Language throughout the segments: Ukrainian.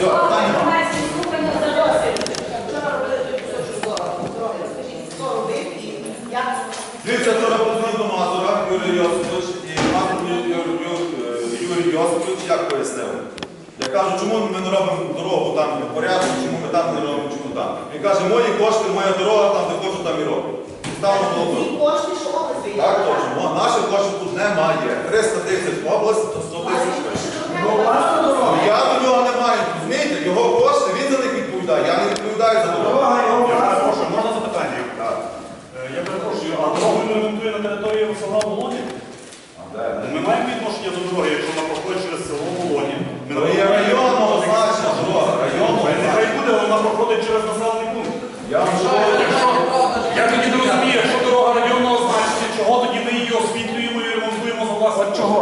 Все, питання? Дивіться, вчора позвонив до Мазура Юрій Йосипович і Мазур Юрій Йосипович як пояснив. Я кажу, чому ми не робимо дорогу там в порядку, чому ми там не робимо, чому там. Він каже, мої кошти, моя дорога, там де хочу, там і роблю. Ставимо Ті голову. кошти, що область. Так точно, наших коштів тут немає. 300 тисяч область, то 100 тисяч. Ну, Ну, Я до нього не маю, розумієте, його кошти, він за них відповідає, я не відповідаю за дорогу. Я перепрошую, можна запитання? Так. Е, Я перепрошую, а дорогу не ремонтує на села Волоні? А? Ми маємо відношення до дороги, якщо вона проходить через село Волоні. Ми є районного значення дорога, районного нехай буде, вона проходить через населений пункт. Я вам говорю, Я тоді не розумію, якщо дорога районного значення, чого тоді ми її освітлюємо і ремонтуємо за власне чого?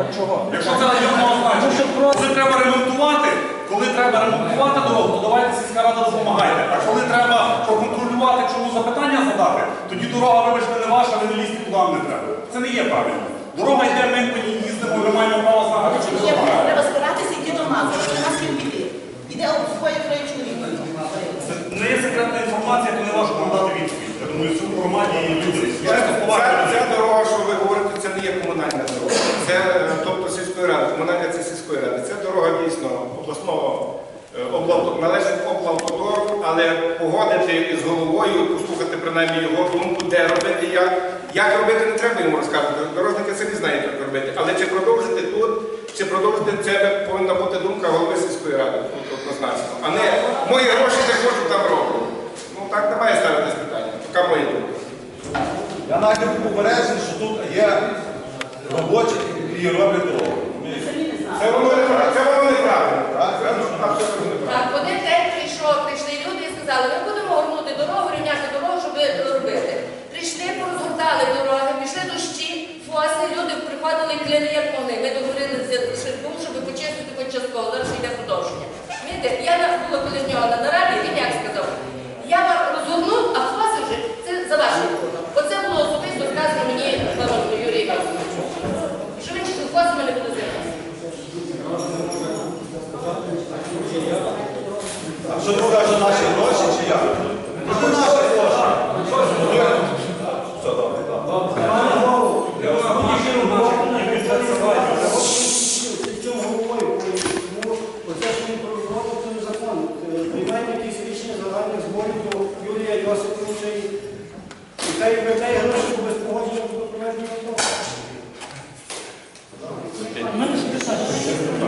От чого? Якщо це районного значення, коли треба ремонтувати, коли треба ремонтувати дорогу, то давайте сільська рада допомагайте. А коли треба проконтролювати, чому запитання задати, тоді дорога, вибачте, не ваша, ви не лізьте куди вам не треба. Це не є правильно. Дорога йде, ми по ній їздимо, ми маємо право знати, що Є, дорога. Треба збиратися йти до мами. Нема з ким піти. Іде у своє троє чоловіків. Це не є секретна інформація, то не важко надати відповідь. Я думаю, цьому громаді і люди. Чесно, Ця, поважно. ця дорога, що ви говорите, це не є комунальна дорога. Це е, тобто сільської ради. Комунальна це сільської ради. Це дорога дійсно обласного належить облавтодору, але погодити із головою, послухати принаймні його думку, де робити, як. Як робити, не треба йому розказувати. Дорожники самі знають, як робити. Але чи продовжити тут, чи продовжити це повинна бути думка голови сільської ради, однозначно. А не мої гроші не хочу там роблю. Ну так не має ставитись питання. Така моя думка. я навіть був що тут є робочі, які роблять дорогу. Самі не. Це воно неправильно. Так, Це абсолютно неправильно. Так, один день прийшов, прийшли люди і сказали, ми будемо горнути дорогу, рівняти дорогу, щоб робити. Прийшли, порозгортали дороги, пішли дощі, фоси, люди приходили кляли, як могли. Ми договорилися з ширком, щоб почистити хоч частково, зараз ще йде продовження. Знаєте, я на- була коли в нього на нараді, він як сказав, я вам розгорнув, а фоси вже це за ваш рахунок. Оце було особисто сказано мені Баронко Юрій Іванович. Що він з фосами не буде займатися. А що ти скажеш, наші гроші чи як? Ну, наші гроші. Оце, що він проголосував, це незаконно. Е, Приймаємо якісь рішення загальних зборів до Юрія Йосиповича гроші без погодження до проведення.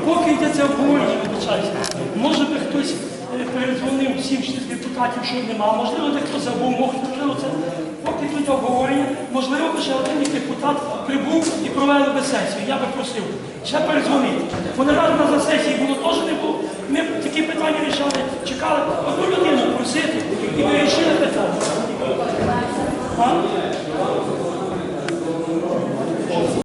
Поки йде це обговорення, вибачаюся, може би хтось з депутатів, що нема, можливо, дехто забув, можливо, це поки тут обговорення, можливо, ще один депутат прибув і провели би сесію. Я би просив ще передзвонити. Вони раз на сесії було теж не було. Ми такі питання рішали, чекали одну людину просити і вирішили питання.